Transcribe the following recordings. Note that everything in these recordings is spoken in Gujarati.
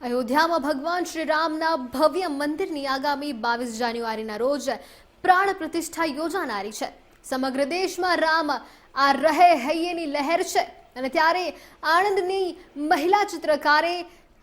અયોધ્યામાં ભગવાન શ્રી રામના ભવ્ય મંદિરની આગામી બાવીસ જાન્યુઆરીના રોજ પ્રાણ પ્રતિષ્ઠા યોજાનારી છે. સમગ્ર દેશમાં રામ આ રહે હૈયેની લહેર છે અને ત્યારે આણંદની મહિલા ચિત્રકારે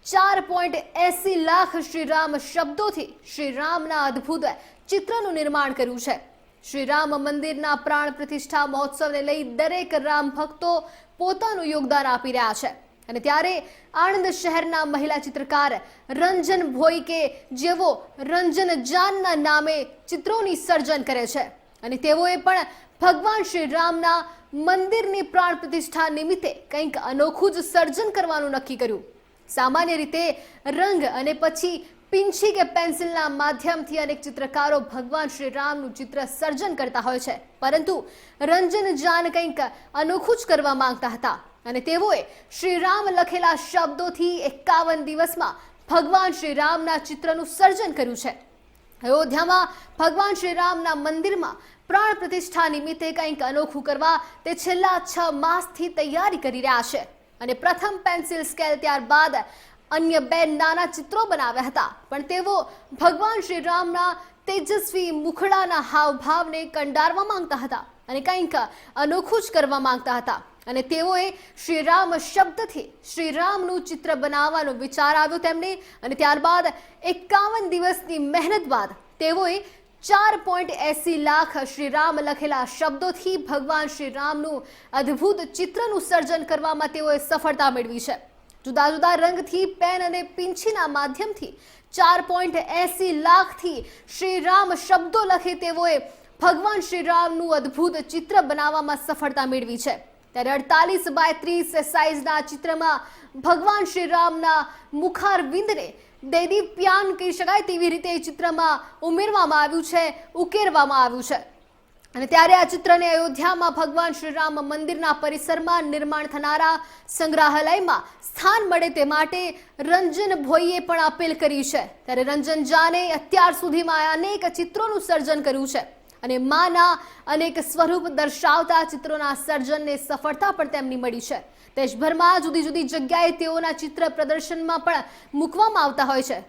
ચાર પોઈન્ટ એસી લાખ શ્રીરામ શબ્દોથી શ્રી રામના અદ્ભુત ચિત્રનું નિર્માણ કર્યું છે. શ્રી રામ મંદિરના પ્રાણ પ્રતિષ્ઠા મહોત્સવને લઈ દરેક રામ ભક્તો પોતાનું યોગદાન આપી રહ્યા છે. અને ત્યારે આણંદ શહેરના મહિલા ચિત્રકાર રંજન ભોઈકે જેવો રંજન જાનના નામે ચિત્રોની સર્જન કરે છે. અને તેઓએ પણ ભગવાન શ્રી રામના મંદિરની પ્રાણ પ્રતિષ્ઠા નિમિત્તે કંઈક અનોખું જ સર્જન કરવાનું નક્કી કર્યું. સામાન્ય રીતે રંગ અને પછી પિંછી કે પેન્સિલના માધ્યમથી અનેક ચિત્રકારો ભગવાન શ્રી રામનું ચિત્ર સર્જન કરતા હોય છે. પરંતુ રંજન જાન કંઈક અનોખું જ કરવા માંગતા હતા. અને તેઓએ શ્રી રામ લખેલા શબ્દોથી એકાવન દિવસમાં ભગવાન શ્રી રામના ચિત્રનું સર્જન કર્યું છે. અયોધ્યામાં ભગવાન શ્રી રામના મંદિરમાં પ્રાણ પ્રતિષ્ઠા નિમિત્તે કંઈક અનોખું કરવા તે છેલ્લા છ માસથી તૈયારી કરી રહ્યા છે અને પ્રથમ પેન્સિલ સ્કેલ ત્યારબાદ અન્ય બે નાના ચિત્રો બનાવ્યા હતા. પણ તેઓ ભગવાન શ્રી રામના તેજસ્વી મુખડાના હાવભાવને કંડારવા માંગતા હતા અને કંઈક અનોખું જ કરવા માંગતા હતા. અને તેઓએ શ્રી રામ શબ્દથી શ્રી રામનું ચિત્ર બનાવવાનો વિચાર આવ્યો તેમને અને ત્યારબાદ એકાવન દિવસની મહેનત બાદ તેઓએ ચાર પોઈન્ટ એસી લાખ શ્રી રામ લખેલા શબ્દોથી ભગવાન શ્રી રામનું અદ્ભુત ચિત્રનું સર્જન કરવામાં તેઓએ સફળતા મેળવી છે. જુદા જુદા રંગથી, પેન અને પિંછીના માધ્યમથી ચાર પોઈન્ટ એસી લાખથી શ્રી રામ શબ્દો લખે તેઓએ ભગવાન શ્રી રામનું અદ્ભુત ચિત્ર બનાવવામાં સફળતા મેળવી છે. ત્યારે અડતાલીસ બાય ત્રીસ સાઇઝના ચિત્રમાં ભગવાન શ્રી રામના મુખારવિંદને દૈદીપ્યાન કહી શકાય તેવી રીતે એ ચિત્રમાં ઉમેરવામાં આવ્યું છે, ઉકેરવામાં આવ્યું છે. અને ત્યારે આ ચિત્રને અયોધ્યામાં ભગવાન શ્રી રામ મંદિરના પરિસરમાં નિર્માણ થનારા સંગ્રહાલયમાં સ્થાન મળે તે માટે રંજન ભોઈએ પણ અપીલ કરી છે. ત્યારે રંજન જાને અત્યાર સુધીમાં અનેક ચિત્રોનું સર્જન કર્યું છે. અને માના અનેક સ્વરૂપ દર્શાવતા ચિત્રોના સર્જનને સફળતા પણ તેમની મળી છે. દેશભરમાં જુદી જુદી જગ્યાએ તેઓના ચિત્ર પ્રદર્શનમાં પણ મૂકવામાં આવતા હોય છે.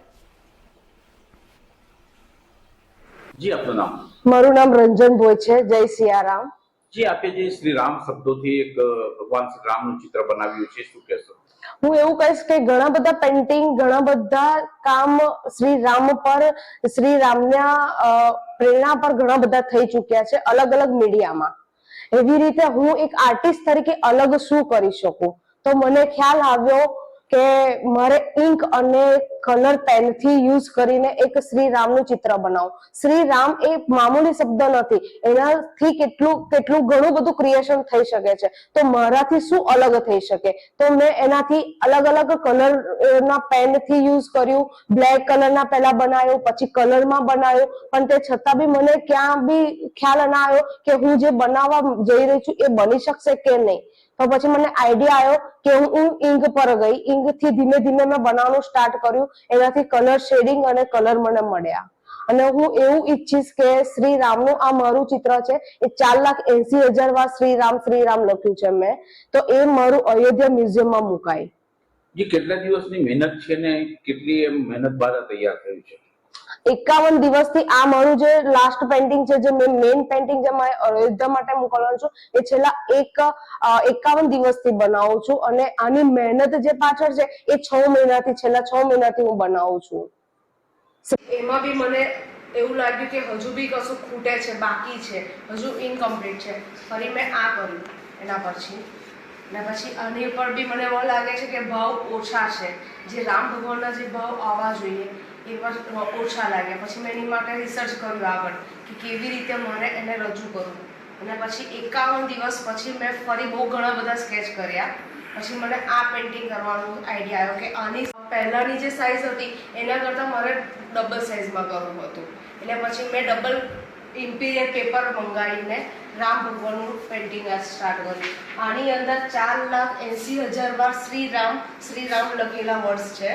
જી આપનું નામ? મારું નામ રંજન ભોય છે. જય સિયારામ. જી આપે જે શ્રી રામ શબ્દોથી એક ભગવાન શ્રી રામનું ચિત્ર બનાવ્યું છે. શું કહેશો? હું એવું કહીશ કે ઘણા બધા પેન્ટિંગ ઘણા બધા કામ શ્રી રામ પર, શ્રી રામના પ્રેરણા પર ઘણા બધા થઈ ચુક્યા છે અલગ અલગ મીડિયામાં. એવી રીતે હું એક આર્ટિસ્ટ તરીકે અલગ શું કરી શકું? તો મને ખ્યાલ આવ્યો કે મારે ઇન્ક અને કલર પેનથી યુઝ કરીને એક શ્રી રામનું ચિત્ર બનાવું. શ્રી રામ એ મામૂલી શબ્દ નથી. એનાથી કેટલું કેટલું ઘણું બધું ક્રિએશન થઈ શકે છે. તો મારાથી શું અલગ થઈ શકે? તો મેં એનાથી અલગ અલગ કલર ના પેનથી યુઝ કર્યું. બ્લેક કલરના પહેલા બનાવ્યું પછી કલરમાં બનાવ્યું પણ તે છતાં બી મને ક્યાં બી ખ્યાલ ના આવ્યો કે હું જે બનાવવા જઈ રહી છું એ બની શકશે કે નહીં. તો પછી મને આઈડિયા આવ્યો કે હું ઇંગ પર ગઈ. ઇંકથી ધીમે ધીમે મેં બનાવવાનું સ્ટાર્ટ કર્યું. એનાથી કલર શેડિંગ અને કલર મને મળ્યા. અને હું એવું ઈચ્છીશ કે શ્રી રામનું આ મારું ચિત્ર છે, એ ચાર લાખ એસી હજાર વાર શ્રી રામ શ્રી રામ લખ્યું છે મેં, તો એ મારું અયોધ્યા મ્યુઝિયમમાં મુકાય. કેટલા દિવસની મહેનત છે ને કેટલી એમ મહેનત બાદ તૈયાર થયું છે? એકાવન દિવસથી આ મારું જે લાસ્ટ પેન્ટિંગ છે, જે મેં મેઇન પેઇન્ટિંગ જે મારે અયોધ્યા માટે મોકલવાનું છું, એ છેલ્લા એક એકાવન દિવસથી બનાવું છું અને આની મહેનત જે પાછળ છે, એ છ મહિનાથી, છેલ્લા છ મહિનાથી હું બનાવું છું. એમાં બી મને એવું લાગ્યું કે હજુ બી કશું ખૂટે છે, બાકી છે, હજુ ઇનકમ્પ્લીટ છે. ફરી મેં આ કર્યું, એના પછી. ને પછી આની ઉપર બી મને એવું લાગે છે કે ભાવ ઓછા છે. જે રામ ભગવાનના જે ભાવ આવવા જોઈએ એ ઓછા લાગ્યા પછી મેં એની માટે રિસર્ચ કર્યું આગળ કે કેવી રીતે મારે એને રજૂ કરવું. અને પછી એકાવન દિવસ પછી મેં ફરી બહુ ઘણા બધા સ્કેચ કર્યા. પછી મને આ પેઇન્ટિંગ કરવાનો આઈડિયા આવ્યો કે આની પહેલાંની જે સાઇઝ હતી, એના કરતાં મારે ડબલ સાઇઝમાં કરવું હતું. એટલે પછી મેં ડબલ ઇમ્પિરિયલ પેપર મંગાવીને રામ ભગવાનનું પેઇન્ટિંગ આ સ્ટાર્ટ કર્યું. આની અંદર ચાર લાખ એંસી હજાર વાર શ્રી રામ શ્રી રામ લખેલા વર્ડ્સ છે.